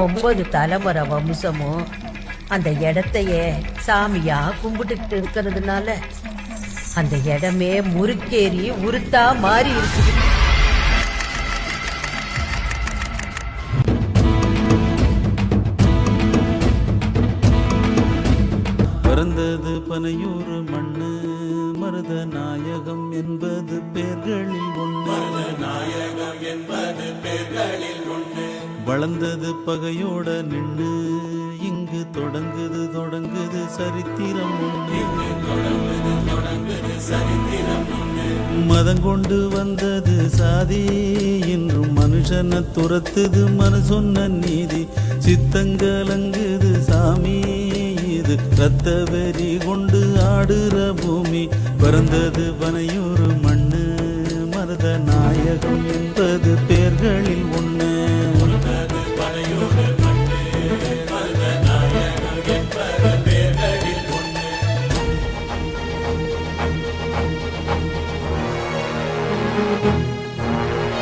ஒன்பது தலைமுறை வம்சமும் அந்த இடத்தையே சாமியா கும்பிட்டுக்கிட்டு இருக்கிறதுனால அந்த இடமே முறுக்கேறி உருத்தா மாறி இருக்குது. பிறந்தது பனையூர் மண்ணு மருத நாயகம் என்பது பேர்களில் ஒன்று நாயகம் என்பது பேர்களில் ஒன்று வளர்ந்தது பகையோட நின்று இங்கு தொடங்குது தொடங்குது சரித்திரம் மதம் கொண்டு வந்தது சாதி இன்றும் மனுஷனை துரத்துது மனு சொன்ன நீதி சித்தங்கலங்குது சாமி இது ரத்த வெறி கொண்டு ஆடுற பூமி. பிறந்தது பனையூர் மண்ணு மருத நாயகம்.